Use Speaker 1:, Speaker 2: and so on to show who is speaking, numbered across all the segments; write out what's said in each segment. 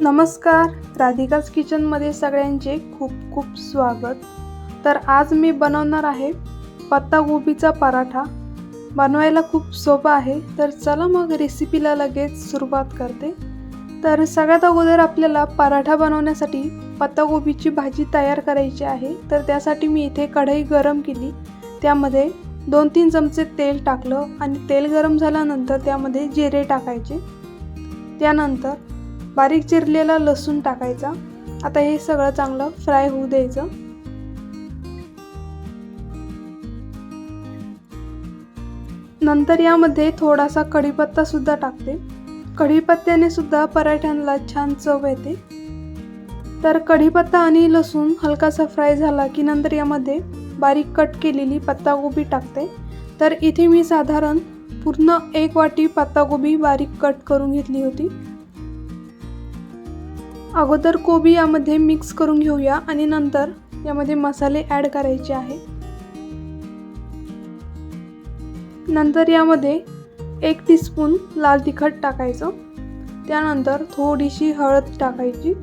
Speaker 1: नमस्कार राधिकाच किचनमध्ये सगळ्यांचे खूप खूप स्वागत. तर आज मी बनवणार आहे पत्तागोबीचा पराठा. बनवायला खूप सोपा आहे तर चला मग रेसिपीला लगेच सुरुवात करते. तर सगळ्यात अगोदर आपल्याला पराठा बनवण्यासाठी पत्तागोबीची भाजी तयार करायची आहे. तर त्यासाठी मी इथे कढई गरम केली. त्यामध्ये दोन तीन चमचे तेल टाकलं आणि तेल गरम झाल्यानंतर त्यामध्ये जिरे टाकायचे. त्यानंतर बारीक चिरलेला लसूण टाकायचा. आता हे सगळं चांगलं फ्राय होऊ द्यायचं. नंतर यामध्ये थोडासा कढीपत्ता सुद्धा टाकते. कढीपत्त्याने सुद्धा पराठ्यांना छान चव येते. तर कढीपत्ता आणि लसूण हलकासा फ्राय झाला की नंतर यामध्ये बारीक कट केलेली पत्तागोबी टाकते. तर इथे मी साधारण पूर्ण एक वाटी पत्तागोबी बारीक कट करून घेतली होती. अगोदर कोबी यामध्ये मिक्स करून घेऊया आणि नंतर यामध्ये मसाले ॲड करायचे आहे. नंतर यामध्ये एक टीस्पून लाल तिखट टाकायचं. त्यानंतर थोडीशी हळद टाकायची.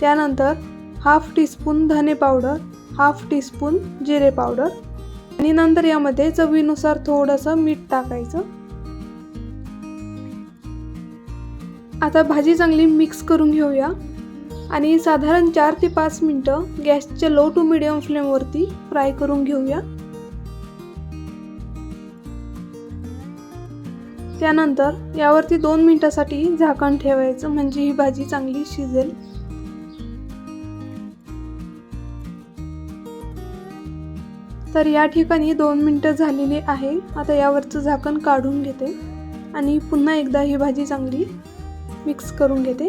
Speaker 1: त्यानंतर हाफ टीस्पून धने पावडर हाफ टीस्पून जिरे पावडर आणि नंतर यामध्ये चवीनुसार थोडंसं मीठ टाकायचं. आता भाजी चांगली मिक्स करून घेऊया. आणि साधारण चार ते पाच मिनटं गॅसच्या लो टू मिडियम फ्लेमवरती फ्राय करून घेऊया. त्यानंतर यावरती दोन मिनटासाठी झाकण ठेवायचं म्हणजे ही भाजी चांगली शिजेल. तर या ठिकाणी दोन मिनटं झालेली आहे. आता यावरचं झाकण काढून घेते आणि पुन्हा एकदा ही भाजी चांगली मिक्स करून घेते.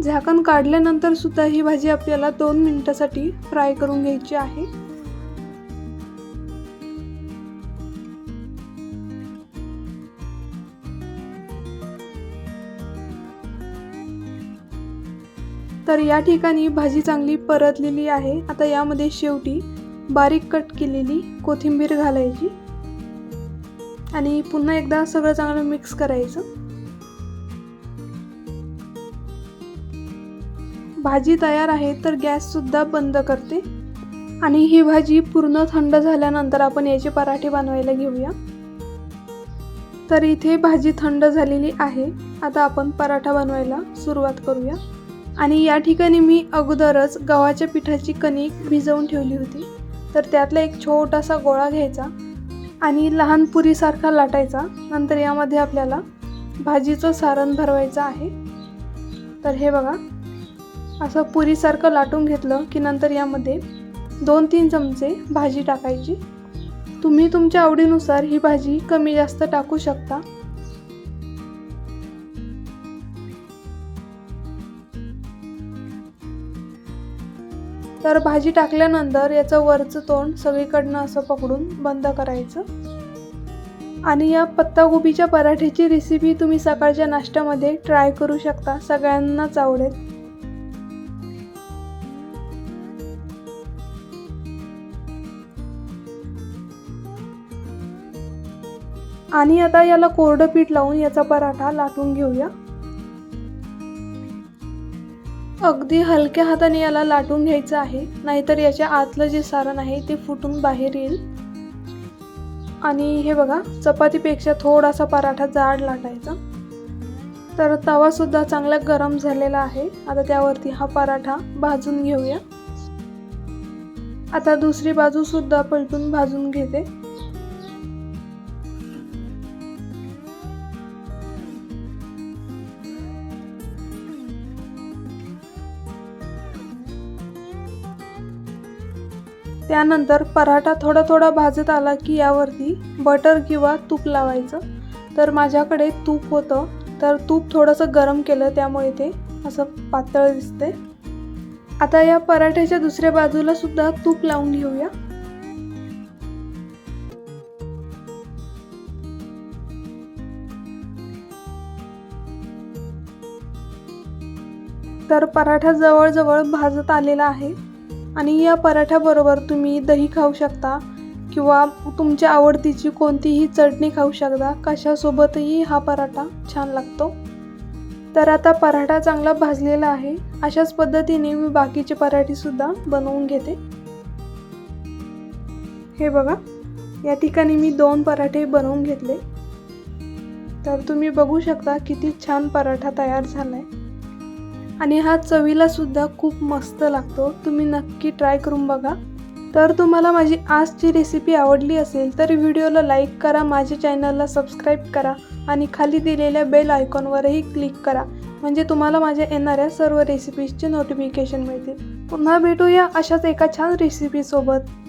Speaker 1: झाकण काढल्यानंतर सुद्धा ही भाजी आपल्याला दोन मिनिटासाठी फ्राय करून घ्यायची आहे. तर या ठिकाणी भाजी चांगली परतलेली आहे. आता यामध्ये शेवटी बारीक कट केलेली कोथिंबीर घालायची आणि पुन्हा एकदा सगळं चांगलं मिक्स करायचं. भाजी तयार आहे तर गॅससुद्धा बंद करते. आणि ही भाजी पूर्ण थंड झाल्यानंतर आपण याचे पराठे बनवायला घेऊया. तर इथे भाजी थंड झालेली आहे. आता आपण पराठा बनवायला सुरुवात करूया. आणि या ठिकाणी मी अगोदरच गव्हाच्या पिठाची कणिक भिजवून ठेवली होती. तर त्यातला एक छोटासा गोळा घ्यायचा आणि लहान पुरीसारखा लाटायचा. नंतर यामध्ये आपल्याला भाजीचं सारण भरवायचं आहे. तर हे बघा. असं पुरीसारखं लाटून घेतलं की नंतर यामध्ये दोन तीन चमचे भाजी टाकायची. तुम्ही तुमच्या आवडीनुसार ही भाजी कमी जास्त टाकू शकता. तर भाजी टाकल्यानंतर याचं वरचं तोंड सगळीकडनं असं पकडून बंद करायचं. आणि या पत्तागोबीच्या पराठ्याची रेसिपी तुम्ही सकाळच्या नाश्त्यामध्ये ट्राय करू शकता. सगळ्यांनाच आवडेल. आणि आता याला कोरडं पीठ लावून याचा पराठा लाटून घेऊया. अगदी हलक्या हाताने याला लाटून घ्यायचं आहे नाहीतर याच्या आतलं जे सारण आहे ते फुटून बाहेर येईल. आणि हे बघा चपातीपेक्षा थोडासा पराठा जाड लाटायचा. तर तवासुद्धा चांगला गरम झालेला आहे. आता त्यावरती हा पराठा भाजून घेऊया. आता दुसरी बाजूसुद्धा पलटून भाजून घेते. त्यानंतर पराठा थोडा थोडा भाजत आला की यावरती बटर किंवा तूप लावायचं. तर माझ्याकडे तूप होतं. तर तूप थोडंसं गरम केलं त्यामुळे ते असं पातळ दिसते. आता या पराठ्याच्या दुसऱ्या बाजूला सुद्धा तूप लावून घेऊया. तर पराठा जवळजवळ भाजत आलेला आहे. आणि या पराठ्याबरोबर तुम्ही दही खाऊ शकता किंवा तुमच्या आवडतीची कोणतीही चटणी खाऊ शकता. कशासोबतही हा पराठा छान लागतो. तर आता पराठा चांगला भाजलेला आहे. अशाच पद्धतीने मी बाकीचे पराठेसुद्धा बनवून घेते. हे बघा या ठिकाणी मी दोन पराठे बनवून घेतले. तर तुम्ही बघू शकता किती छान पराठा तयार झाला आहे आणि हा चवीला सुद्धा खूप मस्त लागतो. तुम्ही नक्की ट्राय करून बघा. तर तुम्हाला माझी आजची रेसिपी आवडली असेल तर व्हिडिओला लाईक करा माझ्या चॅनलला सबस्क्राईब करा आणि खाली दिलेल्या बेल आयकॉनवरही क्लिक करा. म्हणजे तुम्हाला माझ्या येणाऱ्या सर्व रेसिपीजचे नोटिफिकेशन मिळतील. पुन्हा भेटूया अशाच एका छान रेसिपीसोबत